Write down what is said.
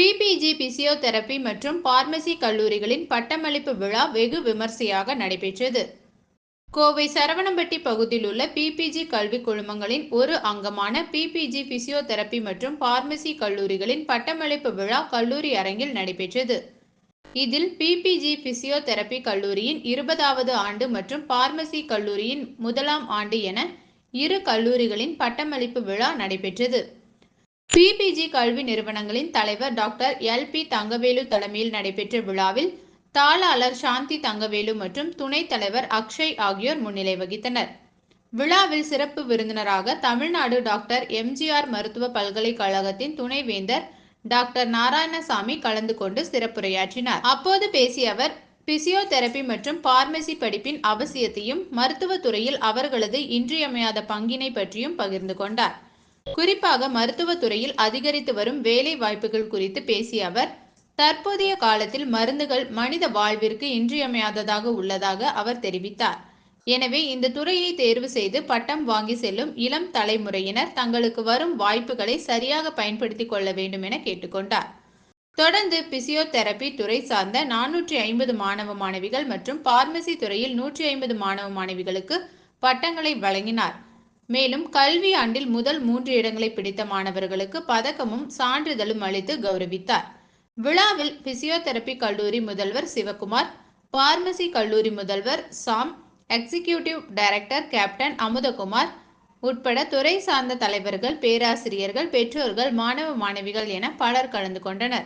PPG physiotherapy மற்றும் pharmacy கல்லூரிகளின் பட்டமளிப்பு விழா வெகு விமர்சையாக நடைபெற்றது. கோவை சரவணம்பட்டி பகுதியில் உள்ள பிபிஜி கல்விக் குழுமங்களின் ஒரு அங்கமான பிபிஜி பிசியோதெரபி மற்றும் பார்மசி கல்லூரிகளின் பட்டமளிப்பு விழா கல்லூரி அரங்கில் நடைபெற்றது. இதில் பிபிஜி பிசியோதெரபி கல்லூரியின் இருபதாவது ஆண்டு மற்றும் பார்மசி கல்லூரியின் முதலாம் ஆண்டு என இரு கல்லூரிகளின் பட்டமளிப்பு விழா நடைபெற்றது. பிபிஜி கல்வி நிறுவனங்களின் தலைவர் டாக்டர் எல் பி தங்கவேலு தலைமையில் நடைபெற்ற விழாவில் தாளாளர் சாந்தி தங்கவேலு மற்றும் துணைத் தலைவர் அக்ஷய் ஆகியோர் முன்னிலை வகித்தனர். விழாவில் சிறப்பு விருந்தினராக தமிழ்நாடு டாக்டர் எம்ஜிஆர் மருத்துவ பல்கலைக்கழகத்தின் துணைவேந்தர் டாக்டர் நாராயணசாமி கலந்து கொண்டு சிறப்புரையாற்றினார். அப்போது பேசிய அவர் பிசியோதெரபி மற்றும் பார்மசி படிப்பின் அவசியத்தையும் மருத்துவத் துறையில் அவர்களது இன்றியமையாத பங்கினை பற்றியும் பகிர்ந்து கொண்டார். குறிப்பாக மருத்துவத்துறையில் அதிகரித்து வரும் வேலை வாய்ப்புகள் குறித்து பேசிய அவர் தற்போதைய காலத்தில் மருந்துகள் மனித வாழ்விற்கு இன்றியமையாததாக உள்ளதாக அவர் தெரிவித்தார். எனவே இந்த துறையை தேர்வு செய்து பட்டம் வாங்கி செல்லும் இளம் தலைமுறையினர் தங்களுக்கு வரும் வாய்ப்புகளை சரியாக பயன்படுத்திக் கொள்ள வேண்டும் என கேட்டுக்கொண்டார். தொடர்ந்து பிசியோதெரபி துறை சார்ந்த நானூற்றி ஐம்பது மாணவ மாணவிகள் மற்றும் பார்மசி துறையில் நூற்றி ஐம்பது மாணவ மாணவிகளுக்கு பட்டங்களை வழங்கினார். மேலும் கல்வி ஆண்டில் முதல் மூன்று இடங்களை பிடித்த மாணவர்களுக்கு பதக்கமும் சான்றிதழும் அளித்து கௌரவித்தார். விழாவில் பிசியோதெரபி கல்லூரி முதல்வர் சிவகுமார் பார்மசி கல்லூரி முதல்வர் Sam executive director captain Amuthakumar உட்பட துறை சார்ந்த தலைவர்கள் பேராசிரியர்கள் பெற்றோர்கள் மாணவ மாணவிகள் என பலர் கலந்து கொண்டனர்.